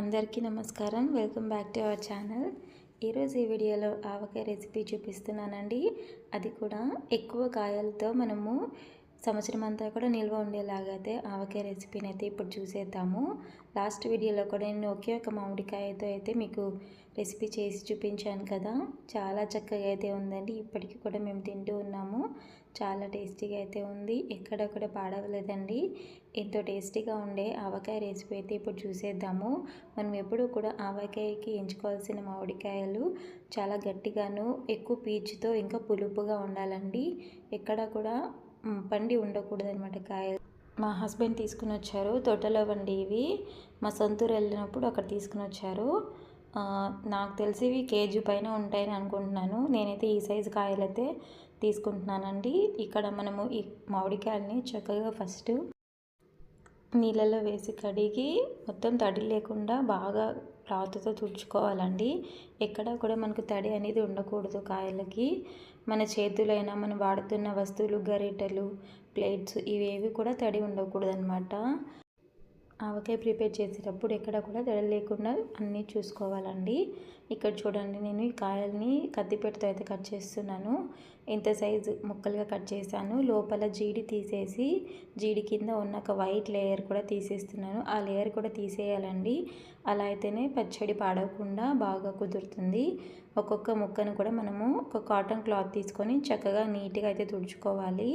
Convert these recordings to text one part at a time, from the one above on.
అందరికీ నమస్కారం. Welcome back to our channel. ఈరోజు ఈ వీడియోలో ఆవకాయ రెసిపీ చూపిస్తున్నానండి. అది కూడా ఎక్కువ కాయలతో మనము సంవత్సరం అంతా కూడా నిల్వ ఉండేలాగా అయితే ఆవకాయ రెసిపీని అయితే ఇప్పుడు చూసేద్దాము. లాస్ట్ వీడియోలో కూడా నేను ఒకే ఒక మామిడికాయతో అయితే మీకు రెసిపీ చేసి చూపించాను కదా. చాలా చక్కగా అయితే ఉందండి. ఇప్పటికీ కూడా మేము తింటూ ఉన్నాము. చాలా టేస్టీగా అయితే ఉంది. ఎక్కడ కూడా పాడవలేదండి. ఎంతో టేస్టీగా ఉండే ఆవకాయ రెసిపీ అయితే ఇప్పుడు చూసేద్దాము. మనం ఎప్పుడూ కూడా ఆవకాయకి ఎంచుకోవాల్సిన మామిడికాయలు చాలా గట్టిగాను ఎక్కువ పీచుతో ఇంకా పులుపుగా ఉండాలండి. ఎక్కడ కూడా పండి ఉండకూడదు అనమాట కాయలు మా హస్బెండ్ తీసుకుని వచ్చారు తోటలో వండి ఇవి. మా సొంతూరు వెళ్ళినప్పుడు అక్కడ తీసుకుని వచ్చారు నాకు తెలిసి ఇవి కేజీ పైన ఉంటాయని అనుకుంటున్నాను. నేనైతే ఈ సైజు కాయలైతే తీసుకుంటున్నానండి. ఇక్కడ మనము ఈ మామిడికాయలని చక్కగా ఫస్ట్ నీళ్ళలో వేసి కడిగి మొత్తం తడి లేకుండా బాగా క్లాత్తో తుడుచుకోవాలండి. ఎక్కడ కూడా మనకు తడి అనేది ఉండకూడదు కాయలకి. మన చేతులైనా మనం వాడుతున్న వస్తువులు గరిటెలు ప్లేట్స్ ఇవేవి కూడా తడి ఉండకూడదు అనమాట ఆవకాయ ప్రిపేర్ చేసేటప్పుడు ఎక్కడ కూడా తెడ లేకుండా అన్నీ చూసుకోవాలండి. ఇక్కడ చూడండి నేను ఈ కాయల్ని కత్తిపెట్టతో అయితే కట్ చేస్తున్నాను. ఇంత సైజు ముక్కలుగా కట్ చేశాను. లోపల జీడి తీసేసి జీడి కింద ఉన్న ఒక వైట్ లేయర్ కూడా తీసేస్తున్నాను. ఆ లేయర్ కూడా తీసేయాలండి. అలా అయితేనే పచ్చడి పాడకుండా బాగా కుదురుతుంది. ఒక్కొక్క ముక్కను కూడా మనము ఒక కాటన్ క్లాత్ తీసుకొని చక్కగా నీట్గా అయితే తుడుచుకోవాలి.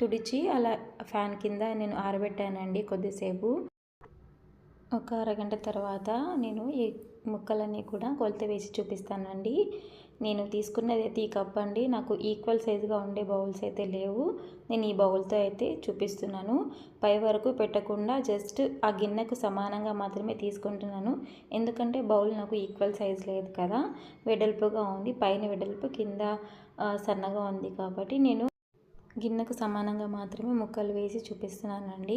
తుడిచి అలా ఫ్యాన్ కింద నేను ఆరబెట్టానండి కొద్దిసేపు. ఒక అరగంట తర్వాత నేను ఈ ముక్కలన్నీ కూడా కొలత వేసి చూపిస్తానండి. నేను తీసుకున్నది అయితే ఈ కప్ అండి. నాకు ఈక్వల్ సైజుగా ఉండే బౌల్స్ అయితే లేవు. నేను ఈ బౌల్తో అయితే చూపిస్తున్నాను. పై వరకు పెట్టకుండా జస్ట్ ఆ గిన్నెకు సమానంగా మాత్రమే తీసుకుంటున్నాను. ఎందుకంటే బౌల్ నాకు ఈక్వల్ సైజ్ లేదు కదా. వెడల్పుగా ఉంది. పైన వెడల్పు కింద సన్నగా ఉంది కాబట్టి నేను గిన్నెకు సమానంగా మాత్రమే ముక్కలు వేసి చూపిస్తున్నానండి.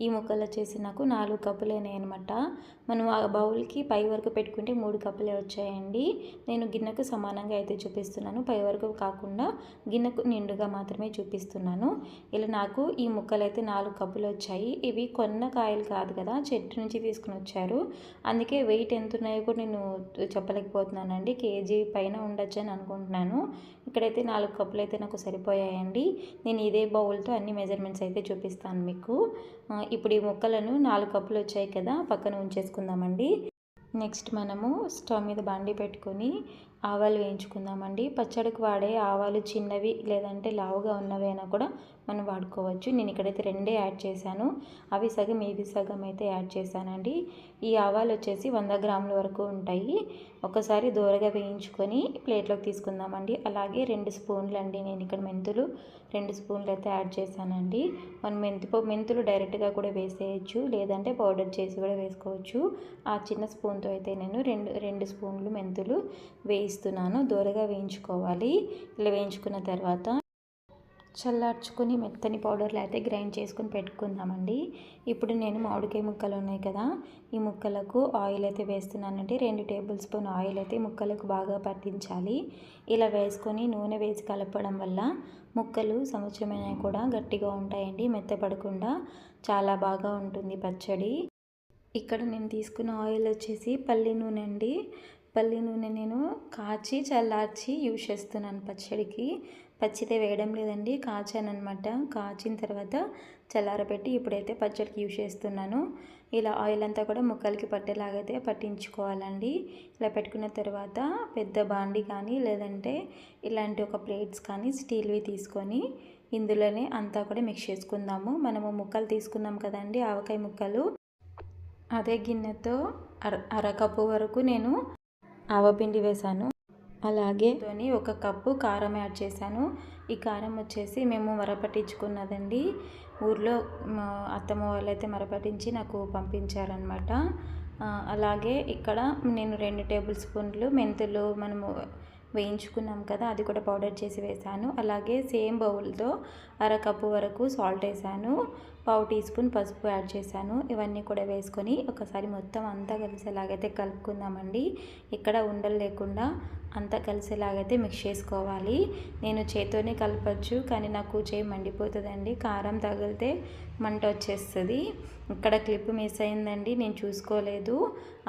ఈ ముక్కలు వచ్చేసి నాకు నాలుగు కప్పులేనాయి అనమాట మనం ఆ బౌల్కి పై వరకు పెట్టుకుంటే మూడు కప్పులే వచ్చాయండి. నేను గిన్నెకు సమానంగా అయితే చూపిస్తున్నాను. పై వరకు కాకుండా గిన్నెకు నిండుగా మాత్రమే చూపిస్తున్నాను. ఇలా నాకు ఈ ముక్కలు అయితే నాలుగు కప్పులు వచ్చాయి. ఇవి కొన్న కాయలు కాదు కదా చెట్టు నుంచి తీసుకుని వచ్చారు. అందుకే వెయిట్ ఎంత ఉన్నాయో కూడా నేను చెప్పలేకపోతున్నానండి. కేజీ పైన ఉండొచ్చు అని అనుకుంటున్నాను. ఇక్కడైతే నాలుగు కప్పులు అయితే నాకు సరిపోయాయండి. నేను ఇదే బౌల్తో అన్ని మెజర్మెంట్స్ అయితే చూపిస్తాను మీకు. ఇప్పుడు ఈ ముక్కలను నాలుగు కప్పులు వచ్చాయి కదా పక్కన ఉంచేసుకుందామండి. నెక్స్ట్ మనము స్టవ్ మీద బండి పెట్టుకొని ఆవాలు వేయించుకుందామండి. పచ్చడికి వాడే ఆవాలు చిన్నవి లేదంటే లావుగా ఉన్నవి అయినా కూడా మనం వాడుకోవచ్చు. నేను ఇక్కడైతే రెండే యాడ్ చేశాను. అవి సగం ఇది సగం అయితే యాడ్ చేశానండి. ఈ ఆవాలు వచ్చేసి వంద గ్రాముల వరకు ఉంటాయి. ఒకసారి దూరగా వేయించుకొని ప్లేట్లోకి తీసుకుందామండి. అలాగే రెండు స్పూన్లు అండి నేను ఇక్కడ మెంతులు రెండు స్పూన్లు అయితే యాడ్ చేశానండి. మనం మెంతిపో మెంతులు డైరెక్ట్గా కూడా వేసేయచ్చు. లేదంటే పౌడర్ చేసి కూడా వేసుకోవచ్చు. ఆ చిన్న స్పూన్తో అయితే నేను రెండు రెండు స్పూన్లు మెంతులు వేసి వేయిస్తున్నాను దోరగా వేయించుకోవాలి. ఇలా వేయించుకున్న తర్వాత చల్లార్చుకుని మెత్తని పౌడర్లు అయితే గ్రైండ్ చేసుకుని పెట్టుకుందామండి. ఇప్పుడు నేను మామిడికాయ ముక్కలు ఉన్నాయి కదా ఈ ముక్కలకు ఆయిల్ అయితే వేస్తున్నానండి. రెండు టేబుల్ స్పూన్ ఆయిల్ అయితే ముక్కలకు బాగా పట్టించాలి. ఇలా వేసుకొని నూనె వేసి కలపడం వల్ల ముక్కలు సంవత్సరమైనా కూడా గట్టిగా ఉంటాయండి మెత్తపడకుండా చాలా బాగా ఉంటుంది పచ్చడి. ఇక్కడ నేను తీసుకున్న ఆయిల్ వచ్చేసి పల్లి నూనె అండి. పల్లి నూనె నేను కాచి చల్లార్చి యూజ్ చేస్తున్నాను పచ్చడికి. పచ్చితే వేయడం లేదండి కాచాను అనమాట కాచిన తర్వాత చల్లారబెట్టి ఇప్పుడైతే పచ్చడికి యూజ్ చేస్తున్నాను. ఇలా ఆయిల్ అంతా కూడా ముక్కలకి పట్టేలాగైతే పట్టించుకోవాలండి. ఇలా పెట్టుకున్న తర్వాత పెద్ద బాండి కానీ లేదంటే ఇలాంటి ఒక ప్లేట్స్ కానీ స్టీల్వి తీసుకొని ఇందులోనే అంతా కూడా మిక్స్ చేసుకుందాము. మనము ముక్కలు తీసుకున్నాం కదండి ఆవకాయ ముక్కలు. అదే గిన్నెతో అర అరకప్పు వరకు నేను ఆవపిండి వేశాను. అలాగే తోని ఒక కప్పు కారం యాడ్ చేశాను. ఈ కారం వచ్చేసి మేము మరపట్టించుకున్నదండి ఊర్లో మా అత్తమ్మ వాళ్ళైతే మరపట్టించి నాకు పంపించారనమాట అలాగే ఇక్కడ నేను రెండు టేబుల్ స్పూన్లు మెంతులు మనము వేయించుకున్నాం కదా అది కూడా పౌడర్ చేసి వేసాను అలాగే సేమ్ బౌల్తో అరకప్పు వరకు సాల్ట్ వేసాను పావు టీ స్పూన్ పసుపు యాడ్ చేశాను. ఇవన్నీ కూడా వేసుకొని ఒకసారి మొత్తం అంతా కలిసేలాగైతే కలుపుకుందామండి. ఇక్కడ ఉండలు లేకుండా అంతా కలిసేలాగైతే మిక్స్ చేసుకోవాలి. నేను చేతితోనే కలపచ్చు కానీ నాకు చేయి మండిపోతుందండి. కారం తగిలితే మంట వచ్చేస్తుంది. ఇక్కడ క్లిప్ మిస్ అయిందండి నేను చూసుకోలేదు.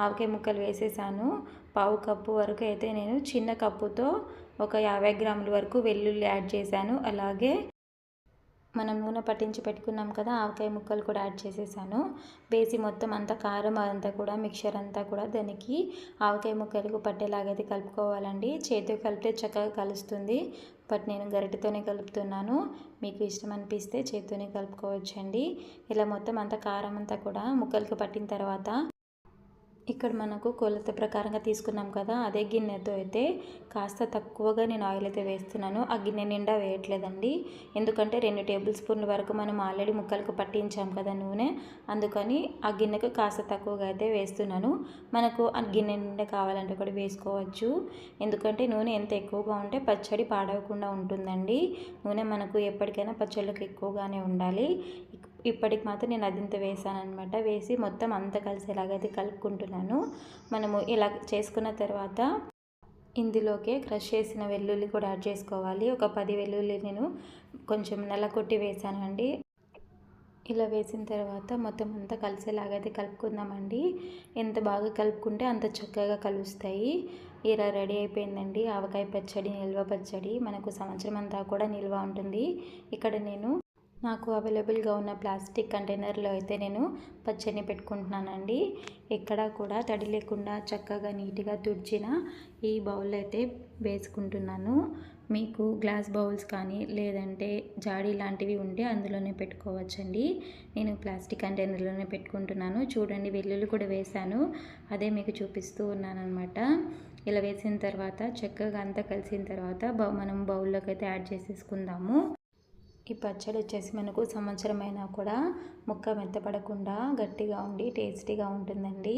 ఆవకాయ ముక్కలు వేసేసాను. పావు కప్పు వరకు అయితే నేను చిన్న కప్పుతో ఒక యాభై గ్రాముల వరకు వెల్లుల్లి యాడ్ చేశాను. అలాగే మనం నూనె పట్టించి పెట్టుకున్నాం కదా ఆవకాయ ముక్కలు కూడా యాడ్ చేసేసాను. వేసి మొత్తం అంతా కారం అంతా కూడా మిక్చర్ అంతా కూడా దానికి ఆవకాయ ముక్కలకు పట్టేలాగైతే కలుపుకోవాలండి. చేతితో కలిపితే చక్కగా కలుస్తుంది. బట్ నేను గరిటతోనే కలుపుతున్నాను. మీకు ఇష్టం అనిపిస్తే చేతితోనే కలుపుకోవచ్చండి. ఇలా మొత్తం అంతా కారం అంతా కూడా ముక్కలకు పట్టిన తర్వాత ఇక్కడ మనకు కొలత ప్రకారంగా తీసుకున్నాం కదా అదే గిన్నెతో అయితే కాస్త తక్కువగా నేను ఆయిల్ అయితే వేస్తున్నాను. ఆ గిన్నె నిండా వేయట్లేదండి. ఎందుకంటే రెండు టేబుల్ స్పూన్ల వరకు మనం ఆల్రెడీ ముక్కలకు పట్టించాం కదా నూనె. అందుకని ఆ గిన్నెకు కాస్త తక్కువగా అయితే వేస్తున్నాను. మనకు ఆ గిన్నె నిండా కావాలంటే కూడా వేసుకోవచ్చు. ఎందుకంటే నూనె ఎంత ఎక్కువగా ఉంటే పచ్చడి పాడవకుండా ఉంటుందండి. నూనె మనకు ఎప్పటికైనా పచ్చళ్ళకి ఎక్కువగానే ఉండాలి. ఇప్పటికి మాత్రం నేను అదింత వేసాను అనమాట వేసి మొత్తం అంత కలిసేలాగైతే కలుపుకుంటున్నాను. మనము ఇలా చేసుకున్న తర్వాత ఇందులోకే క్రష్ చేసిన వెల్లుల్లి కూడా యాడ్ చేసుకోవాలి. ఒక పది వెల్లుల్లి నేను కొంచెం నల్లకొట్టి వేసానండి. ఇలా వేసిన తర్వాత మొత్తం అంతా కలిసేలాగైతే కలుపుకుందామండి. ఎంత బాగా కలుపుకుంటే అంత చక్కగా కలుస్తాయి. ఇలా రెడీ అయిపోయిందండి. ఆవకాయ పచ్చడి నిల్వ పచ్చడి మనకు సంవత్సరం అంతా కూడా నిల్వ ఉంటుంది. ఇక్కడ నేను నాకు అవైలబుల్గా ఉన్న ప్లాస్టిక్ కంటైనర్లో అయితే నేను పచ్చడిని పెట్టుకుంటున్నానండి. ఎక్కడా కూడా తడి లేకుండా చక్కగా నీట్గా తుడిచిన ఈ బౌల్ అయితే వేసుకుంటున్నాను. మీకు గ్లాస్ బౌల్స్ కానీ లేదంటే జాడీ లాంటివి ఉంటే అందులోనే పెట్టుకోవచ్చండి. నేను ప్లాస్టిక్ కంటైనర్లోనే పెట్టుకుంటున్నాను. చూడండి వెల్లుల్లి కూడా వేశాను. అదే మీకు చూపిస్తూ ఉన్నాను అనమాట ఇలా వేసిన తర్వాత చక్కగా అంతా కలిసిన తర్వాత మనం బౌల్లోకి అయితే యాడ్ చేసేసుకుందాము. ఈ పచ్చడి వచ్చేసి మనకు సంవత్సరం అయినా కూడా ముక్క మెత్తపడకుండా గట్టిగా ఉండి టేస్టీగా ఉంటుందండి.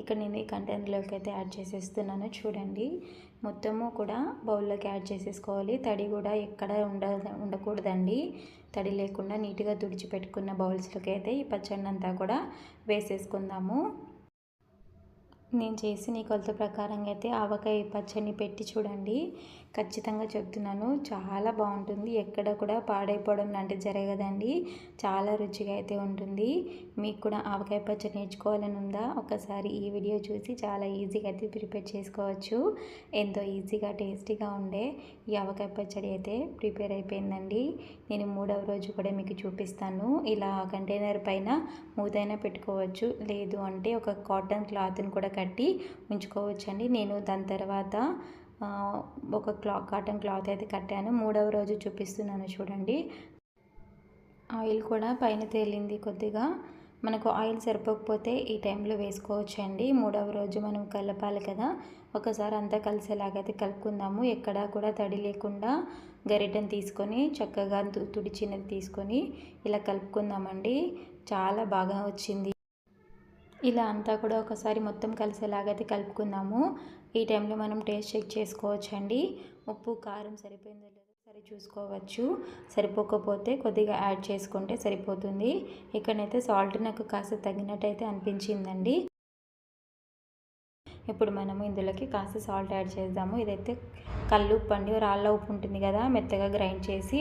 ఇక్కడ నేను ఈ కంటైనర్లోకి అయితే యాడ్ చేసేస్తున్నాను చూడండి. మొత్తము కూడా బౌల్లోకి యాడ్ చేసేసుకోవాలి. తడి కూడా ఎక్కడ ఉండ ఉండకూడదండి. తడి లేకుండా నీట్గా తుడిచిపెట్టుకున్న బౌల్స్లోకి అయితే ఈ పచ్చడి అంతా కూడా వేసేసుకుందాము. నేను చేసిన ఈ కొలత ప్రకారంగా అయితే ఆవకాయ పచ్చడిని పెట్టి చూడండి. ఖచ్చితంగా చెప్తున్నాను. చాలా బాగుంటుంది. ఎక్కడ కూడా పాడైపోవడం లాంటిది జరగదండి. చాలా రుచిగా అయితే ఉంటుంది. మీకు కూడా ఆవకాయ పచ్చడి నేర్చుకోవాలని ఉందా? ఒకసారి ఈ వీడియో చూసి చాలా ఈజీగా అయితే ప్రిపేర్ చేసుకోవచ్చు. ఎంతో ఈజీగా టేస్టీగా ఉండే ఈ ఆవకాయ పచ్చడి అయితే ప్రిపేర్ అయిపోయిందండి. నేను మూడవ రోజు కూడా మీకు చూపిస్తాను. ఇలా కంటైనర్ పైన మూతైనా పెట్టుకోవచ్చు. లేదు అంటే ఒక కాటన్ క్లాత్ని కూడా కట్టి ఉంచుకోవచ్చండి. నేను దాని తర్వాత ఒక క్లా కాటన్ క్లాత్ అయితే కట్టాను. మూడవ రోజు చూపిస్తున్నాను చూడండి. ఆయిల్ కూడా పైన తేలింది కొద్దిగా. మనకు ఆయిల్ సరిపోకపోతే ఈ టైంలో వేసుకోవచ్చండి. మూడవ రోజు మనం కలపాలి కదా. ఒకసారి అంతా కలిసేలాగైతే కలుపుకుందాము. ఎక్కడా కూడా తడి లేకుండా గరిటెని తీసుకొని చక్కగా తుడిచినది తీసుకొని ఇలా కలుపుకుందామండి. చాలా బాగా వచ్చింది. ఇలా అంతా కూడా ఒకసారి మొత్తం కలిసేలాగైతే కలుపుకుందాము. ఈ టైంలో మనం టేస్ట్ చెక్ చేసుకోవచ్చు అండి ఉప్పు కారం సరిపోయిందో లేదో సరి చూసుకోవచ్చు. సరిపోకపోతే కొద్దిగా యాడ్ చేసుకుంటే సరిపోతుంది. ఇక్కడైతే సాల్ట్ నాకు కాస్త తగినట్టయితే అనిపించిందండి. ఇప్పుడు మనము ఇందులోకి కాస్త సాల్ట్ యాడ్ చేద్దాము. ఇదైతే కళ్ళు ఉప్పు అండి. రాళ్ళ ఉప్పు ఉంటుంది కదా మెత్తగా గ్రైండ్ చేసి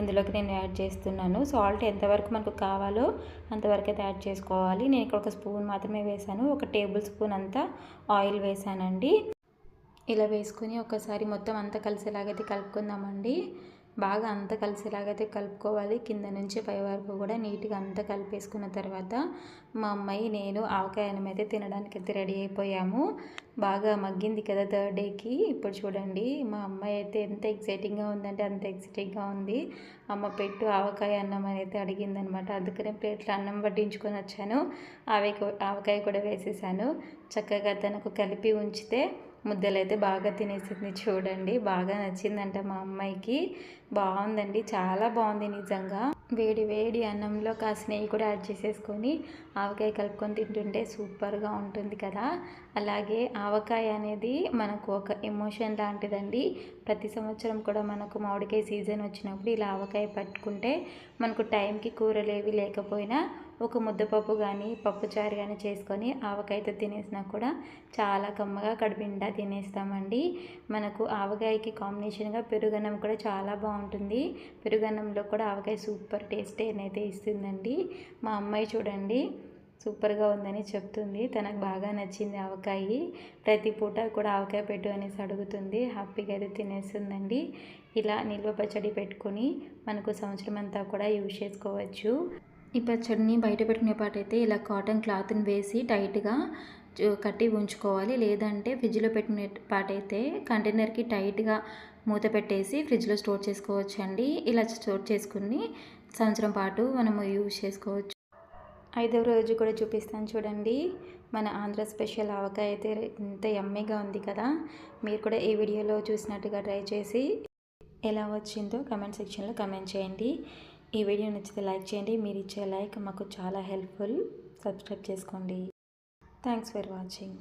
ఇందులోకి నేను యాడ్ చేస్తున్నాను. సాల్ట్ ఎంతవరకు మనకు కావాలో అంతవరకు అయితే యాడ్ చేసుకోవాలి. నేను ఇక్కడ ఒక స్పూన్ మాత్రమే వేసాను ఒక టేబుల్ స్పూన్ అంతా ఆయిల్ వేసానండి ఇలా వేసుకొని ఒకసారి మొత్తం అంతా కలిసేలాగైతే కలుపుకుందామండి. బాగా అంతా కలిసేలాగైతే కలుపుకోవాలి. కింద నుంచి పై వరకు కూడా నీట్గా అంతా కలిపేసుకున్న తర్వాత మా అమ్మాయి నేను ఆవకాయ అన్నం అయితే తినడానికి అయితే రెడీ అయిపోయాము. బాగా మగ్గింది కదా థర్డ్ డేకి. ఇప్పుడు చూడండి మా అమ్మాయి అయితే ఎంత ఎక్సైటింగ్గా ఉందంటే అంత ఎక్సైటింగ్గా ఉంది. అమ్మ పెట్టు ఆవకాయ అన్నం అనేది అయితే అడిగిందనమాట. అందుకనే ప్లేట్లో అన్నం వడ్డించుకొని వచ్చాను. ఆవకాయ ఆవకాయ కూడా వేసేసాను. చక్కగా తనకు కలిపి ఉంచితే ముద్దలు అయితే బాగా తినేసింది చూడండి. బాగా నచ్చిందంట మా అమ్మాయికి. బాగుందండి. చాలా బాగుంది నిజంగా. వేడి వేడి అన్నంలో కాస్త నెయ్యి కూడా యాడ్ చేసేసుకొని ఆవకాయ కలుపుకొని తింటుంటే సూపర్గా ఉంటుంది కదా. అలాగే ఆవకాయ అనేది మనకు ఒక ఎమోషన్ లాంటిదండి. ప్రతి సంవత్సరం కూడా మనకు మామిడికాయ సీజన్ వచ్చినప్పుడు ఇలా ఆవకాయ పట్టుకుంటే మనకు టైంకి కూరలేవి లేకపోయినా ఒక ముద్దపప్పు కానీ పప్పుచారు కానీ చేసుకొని ఆవకాయతో తినేసినా కూడా చాలా కమ్మగా కడుపునిండా తినేస్తామండి. మనకు ఆవకాయకి కాంబినేషన్గా పెరుగన్నం కూడా చాలా బాగుంటుంది. పెరుగన్నంలో కూడా ఆవకాయ సూపర్ టేస్ట్ అయితే ఇస్తుందండి. మా అమ్మాయి చూడండి సూపర్గా ఉందని చెప్తుంది. తనకు బాగా నచ్చింది ఆవకాయ. ప్రతి పూట కూడా ఆవకాయ పెట్టు అనేసి అడుగుతుంది. హ్యాపీగా అయితే తినేస్తుందండి. ఇలా నిల్వ పచ్చడి పెట్టుకొని మనకు సంవత్సరం అంతా కూడా యూజ్ చేసుకోవచ్చు. ఈ పచ్చడిని బయట పెట్టుకునే పాటైతే ఇలా కాటన్ క్లాత్ని వేసి టైట్గా కట్టి ఉంచుకోవాలి. లేదంటే ఫ్రిడ్జ్లో పెట్టిన పాటైతే కంటైనర్కి టైట్గా మూత పెట్టేసి ఫ్రిడ్జ్లో స్టోర్ చేసుకోవచ్చు అండి ఇలా స్టోర్ చేసుకుని సంవత్సరం పాటు మనము యూజ్ చేసుకోవచ్చు. ఐదవ రోజు కూడా చూపిస్తాను చూడండి. మన ఆంధ్ర స్పెషల్ ఆవకాయ అయితే ఎంత ఎమ్మీగా ఉంది కదా. మీరు కూడా ఈ వీడియోలో చూసినట్టుగా ట్రై చేసి ఎలా వచ్చిందో కమెంట్ సెక్షన్లో కమెంట్ చేయండి. ఈ వీడియో నచ్చితే లైక్ చేయండి. మీరు ఇచ్చే లైక్ మాకు చాలా హెల్ప్ఫుల్. సబ్స్క్రైబ్ చేసుకోండి. Thanks for watching.